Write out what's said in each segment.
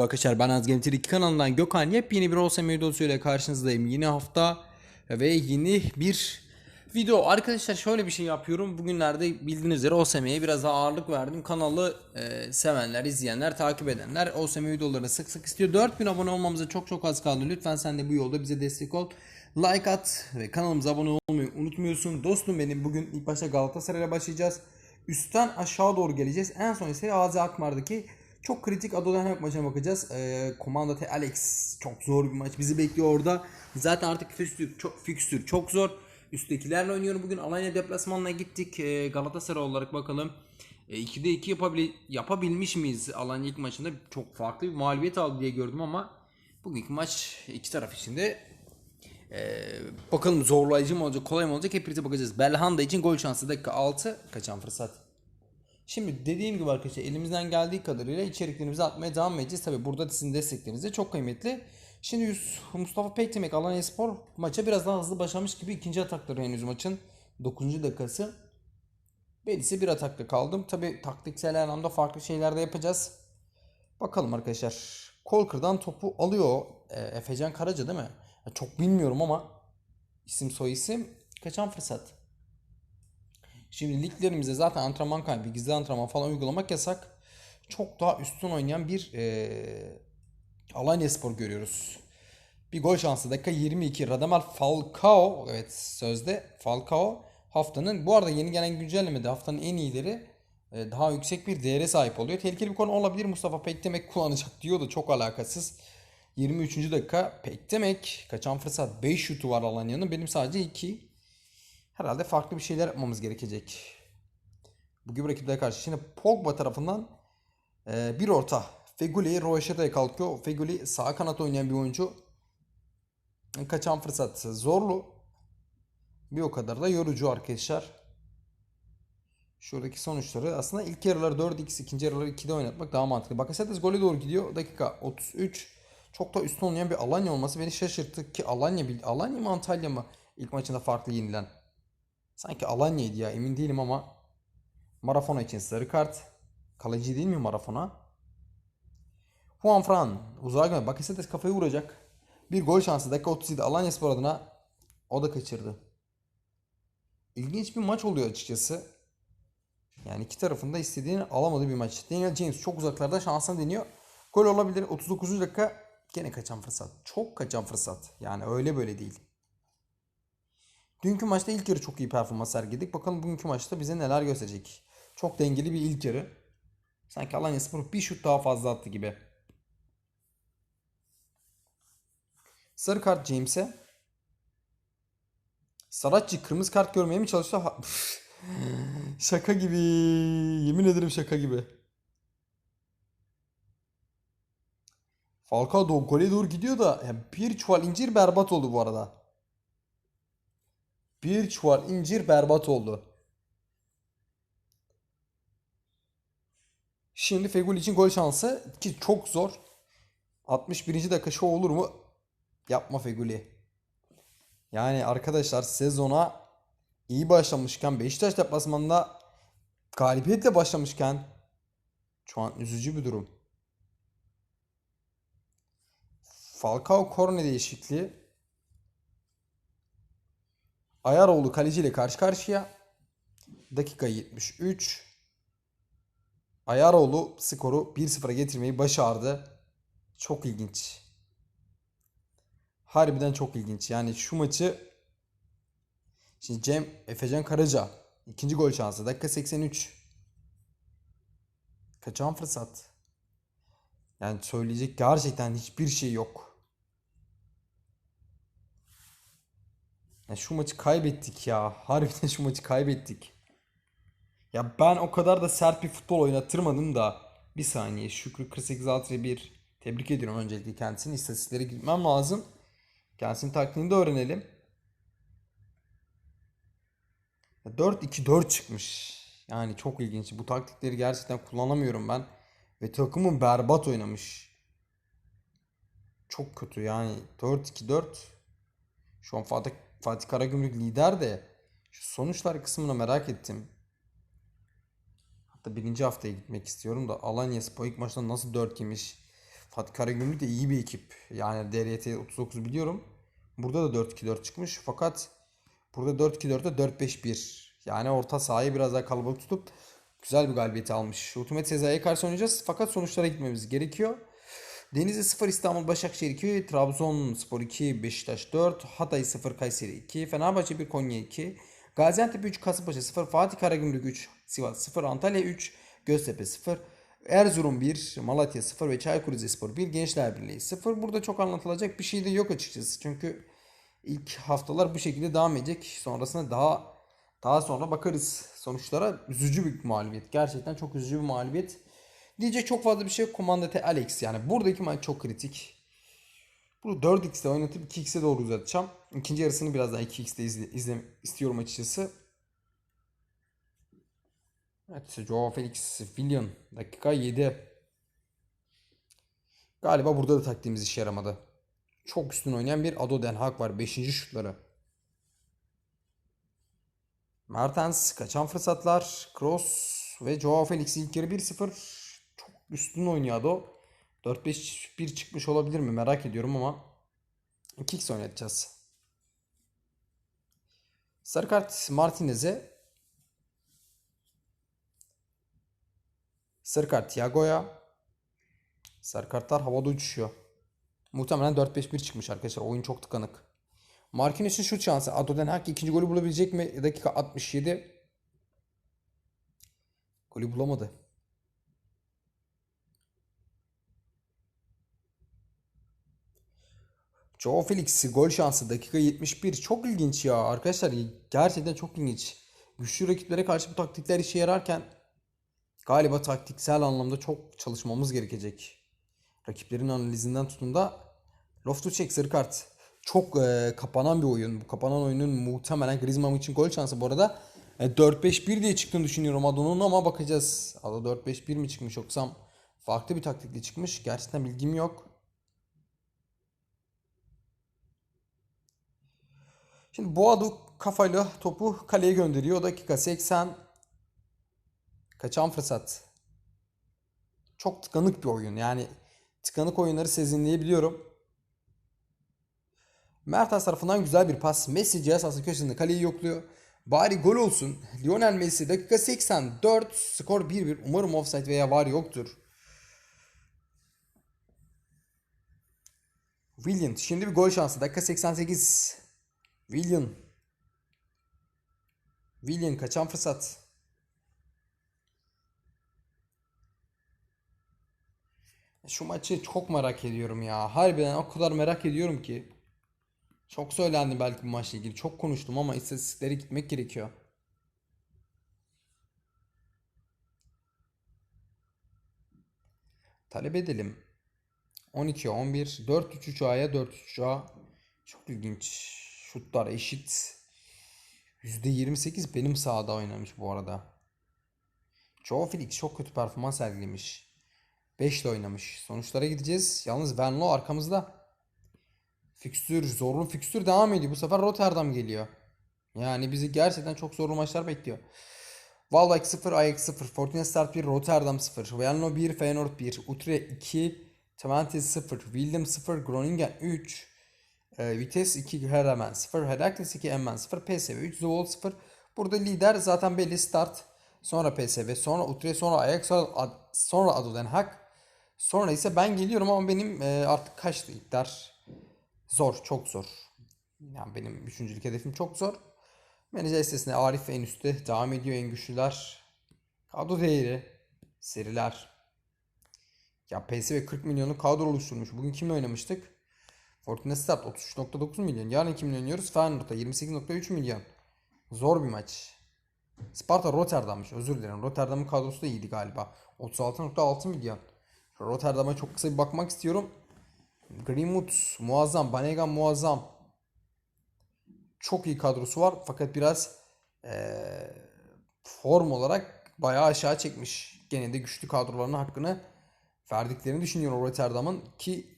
Arkadaşlar ben Azgem TV kanalından Gökhan yepyeni bir Olsem videosuyla karşınızdayım. Yeni hafta ve yeni bir video. Arkadaşlar şöyle bir şey yapıyorum. Bugünlerde bildiğiniz üzere OSM'ye biraz daha ağırlık verdim. Kanalı e, sevenler, izleyenler, takip edenler OSM videolarını sık sık istiyor. 4000 abone olmamıza çok çok az kaldı. Lütfen sen de bu yolda bize destek ol. Like at ve kanalımıza abone olmayı unutmuyorsun. Dostum benim bugün ilk başta Galatasaray'a başlayacağız. Üstten aşağı doğru geleceğiz. En son ise Azi Akmar'daki çok kritik Adodanak maçına bakacağız. Ee, Komanda T Alex çok zor bir maç bizi bekliyor orada. Zaten artık fikstür çok, fikstür çok zor. Üsttekilerle oynuyorum bugün. Alanya deplasmanına gittik. Ee, Galatasaray olarak bakalım. E, 2'de 2 yapabil yapabilmiş miyiz? Alanya ilk maçında çok farklı bir mağlubiyet aldı diye gördüm ama bugünkü maç iki taraf için de ee, bakalım zorlayıcı mı olacak, kolay mı olacak hep birlikte bakacağız. Belhanda için gol şansı dakika 6 kaçan fırsat. Şimdi dediğim gibi arkadaşlar elimizden geldiği kadarıyla içeriklerimizi atmaya devam edeceğiz. Tabi burada sizin destekleriniz de çok kıymetli. Şimdi Mustafa Pekdemek Alanya Spor maça biraz daha hızlı başlamış gibi ikinci atakları henüz maçın 9. dakikası. Ben ise bir atakta kaldım. Tabi taktiksel anlamda farklı şeyler de yapacağız. Bakalım arkadaşlar. Kolkır'dan topu alıyor. E, Efecan Karaca değil mi? Ya çok bilmiyorum ama isim soy isim kaçan fırsat. Şimdi liglerimizde zaten antrenman kaybı, gizli antrenman falan uygulamak yasak. Çok daha üstün oynayan bir e, Alanya Spor görüyoruz. Bir gol şansı dakika 22. Radamel Falcao evet sözde Falcao haftanın bu arada yeni gelen güncellemede haftanın en iyileri e, daha yüksek bir değere sahip oluyor. Tehlikeli bir konu olabilir. Mustafa Pekdemek kullanacak diyor da çok alakasız. 23. dakika Pekdemek kaçan fırsat 5 şutu var Alanya'nın. Benim sadece 2. Herhalde farklı bir şeyler yapmamız gerekecek. Bu gibi rakiplere karşı. Şimdi Pogba tarafından e, bir orta. Feguli Roşeta'ya kalkıyor. Feguli sağ kanat oynayan bir oyuncu. Kaçan fırsat zorlu. Bir o kadar da yorucu arkadaşlar. Şuradaki sonuçları aslında ilk yarıları 4x, ikinci yarıları 2'de oynatmak daha mantıklı. Bakasetas gole doğru gidiyor. Dakika 33. Çok da üstün oynayan bir Alanya olması beni şaşırttı ki Alanya Alanya mı Antalya mı ilk maçında farklı yenilen. Sanki Alanya'ydı ya emin değilim ama Marafona için sarı kart. Kalıcı değil mi Marafona? Juan Fran uzağa gönderdi. Bakasetas kafayı vuracak. Bir gol şansı dakika 37 Alanya Spor adına o da kaçırdı. İlginç bir maç oluyor açıkçası. Yani iki tarafında istediğini alamadığı bir maç. Daniel James çok uzaklarda şansını deniyor. Gol olabilir. 39. dakika gene kaçan fırsat. Çok kaçan fırsat. Yani öyle böyle değil. Dünkü maçta ilk yarı çok iyi performans sergiledik. Bakalım bugünkü maçta bize neler gösterecek. Çok dengeli bir ilk yarı. Sanki Alanya Spor bir şut daha fazla attı gibi. Sarı kart James'e. Saratçı kırmızı kart görmeye mi çalıştı? Şaka gibi. Yemin ederim şaka gibi. Falcao gole doğru gidiyor da ya bir çuval incir berbat oldu bu arada. Bir çuval incir berbat oldu. Şimdi Feguli için gol şansı ki çok zor. 61. dakika şov olur mu? Yapma Feguli. Yani arkadaşlar sezona iyi başlamışken Beşiktaş deplasmanında galibiyetle başlamışken şu an üzücü bir durum. Falcao korne değişikliği. Ayaroğlu kaleci ile karşı karşıya. Dakika 73. Ayaroğlu skoru 1-0'a getirmeyi başardı. Çok ilginç. Harbiden çok ilginç. Yani şu maçı Şimdi Cem Efecan Karaca ikinci gol şansı. Dakika 83. Kaçan fırsat. Yani söyleyecek gerçekten hiçbir şey yok. Ya şu maçı kaybettik ya. Harbiden şu maçı kaybettik. Ya ben o kadar da sert bir futbol oynatırmadım da. Bir saniye. Şükrü 48 6 1. Tebrik ediyorum öncelikle kendisini. İstatistiklere gitmem lazım. Kendisinin taktiğini de öğrenelim. 4-2-4 çıkmış. Yani çok ilginç. Bu taktikleri gerçekten kullanamıyorum ben. Ve takımın berbat oynamış. Çok kötü yani. 4-2-4. Şu an Fatih, Fatih Karagümrük lider de şu sonuçlar kısmını merak ettim. Hatta birinci haftaya gitmek istiyorum da Alanya Spor ilk maçta nasıl 4 yemiş. Fatih Karagümrük de iyi bir ekip. Yani DRT 39 biliyorum. Burada da 4-2-4 çıkmış. Fakat burada 4-2-4'te 4-5-1. Yani orta sahayı biraz daha kalabalık tutup güzel bir galibiyeti almış. Ultimate Sezai'ye karşı oynayacağız. Fakat sonuçlara gitmemiz gerekiyor. Denizli 0, İstanbul Başakşehir 2, Trabzonspor 2, Beşiktaş 4, Hatay 0, Kayseri 2, Fenerbahçe 1, Konya 2, Gaziantep 3, Kasımpaşa 0, Fatih Karagümrük 3, Sivas 0, Antalya 3, Göztepe 0, Erzurum 1, Malatya 0 ve Çaykur Rizespor 1, Gençler Birliği 0. Burada çok anlatılacak bir şey de yok açıkçası. Çünkü ilk haftalar bu şekilde devam edecek. Sonrasında daha daha sonra bakarız sonuçlara. Üzücü bir mağlubiyet. Gerçekten çok üzücü bir mağlubiyet. Diyecek çok fazla bir şey yok. Komandate Alex yani buradaki maç çok kritik. Bunu 4x'de oynatıp 2x'e doğru uzatacağım. İkinci yarısını biraz daha 2x'de izle, izle istiyorum açıkçası. Evet, Joao Felix, Willian. Dakika 7. Galiba burada da taktiğimiz işe yaramadı. Çok üstün oynayan bir Ado Den Haag var. 5. şutları. Mertens kaçan fırsatlar. Kroos ve Joao Felix ilk yarı 1-0. Çok üstün oynuyor Ado. 4-5-1 çıkmış olabilir mi merak ediyorum ama 2x oynatacağız. Sarı kart Martinez'e. Sarı kart Thiago'ya. Sarı kartlar havada uçuşuyor. Muhtemelen 4-5-1 çıkmış arkadaşlar. Oyun çok tıkanık. Marquinhos'un şut şansı. Ado Den Haag ikinci golü bulabilecek mi? Dakika 67. Golü bulamadı. Joao Felix gol şansı dakika 71. Çok ilginç ya arkadaşlar. Gerçekten çok ilginç. Güçlü rakiplere karşı bu taktikler işe yararken galiba taktiksel anlamda çok çalışmamız gerekecek. Rakiplerin analizinden tutun da Loftus-Cheek sarı kart. Çok e, kapanan bir oyun. Bu kapanan oyunun muhtemelen Griezmann için gol şansı bu arada. E, 4-5-1 diye çıktığını düşünüyorum Ado'nun ama bakacağız. Ado 4-5-1 mi çıkmış yoksam farklı bir taktikle çıkmış. Gerçekten bilgim yok. Şimdi Boadu kafayla topu kaleye gönderiyor. Dakika 80. Kaçan fırsat. Çok tıkanık bir oyun. Yani tıkanık oyunları sezinleyebiliyorum. Mertens tarafından güzel bir pas. Messi cihaz sahası köşesinde kaleyi yokluyor. Bari gol olsun. Lionel Messi dakika 84. Skor 1-1. Umarım offside veya var yoktur. Willian şimdi bir gol şansı. Dakika 88. Willian. Willian kaçan fırsat. Şu maçı çok merak ediyorum ya. Harbiden o kadar merak ediyorum ki. Çok söylendi belki bu maçla ilgili. Çok konuştum ama istatistiklere gitmek gerekiyor. Talep edelim. 12 11 4 3 3 A'ya 4 3 A. Çok ilginç. Şutlar eşit. %28 benim sahada oynamış bu arada. Joe Felix çok kötü performans sergilemiş. 5 ile oynamış. Sonuçlara gideceğiz. Yalnız Venlo arkamızda. Fikstür, zorlu fikstür devam ediyor. Bu sefer Rotterdam geliyor. Yani bizi gerçekten çok zorlu maçlar bekliyor. Valbek 0, Ajax 0, Fortuna Start 1, Rotterdam 0, Venlo 1, Feyenoord 1, Utrecht 2, Twente 0, William 0, Groningen 3, e, Vitesse 2, Heremen 0, Herakles 2, Emmen 0, PSV 3, Zwolle 0. Burada lider zaten belli Start. Sonra PSV, sonra Utrecht, sonra Ajax, sonra, sonra Ado Den Haag. Sonra ise ben geliyorum ama benim e, artık kaçtı iddialar. Zor, çok zor. Yani benim üçüncülük hedefim çok zor. Menajer listesinde Arif en üstte. Devam ediyor en güçlüler. Kadro değeri. Seriler. Ya PSV 40 milyonu kadro oluşturmuş. Bugün kimle oynamıştık? Fortuna Start 33.9 milyon. Yarın kimle oynuyoruz? Feyenoord'da 28.3 milyon. Zor bir maç. Sparta Rotterdam'mış. Özür dilerim. Rotterdam'ın kadrosu da iyiydi galiba. 36.6 milyon. Rotterdam'a çok kısa bir bakmak istiyorum. Greenwood muazzam. Banega muazzam. Çok iyi kadrosu var. Fakat biraz ee, form olarak bayağı aşağı çekmiş. Gene de güçlü kadrolarının hakkını verdiklerini düşünüyorum Rotterdam'ın ki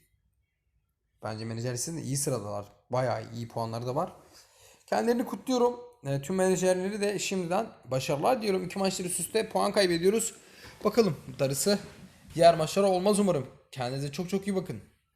bence menajer listesinde iyi sıradalar. Bayağı iyi puanları da var. Kendilerini kutluyorum. E, tüm menajerleri de şimdiden başarılar diyorum. İki maçları üst üste puan kaybediyoruz. Bakalım darısı diğer maçlara olmaz umarım. Kendinize çok çok iyi bakın.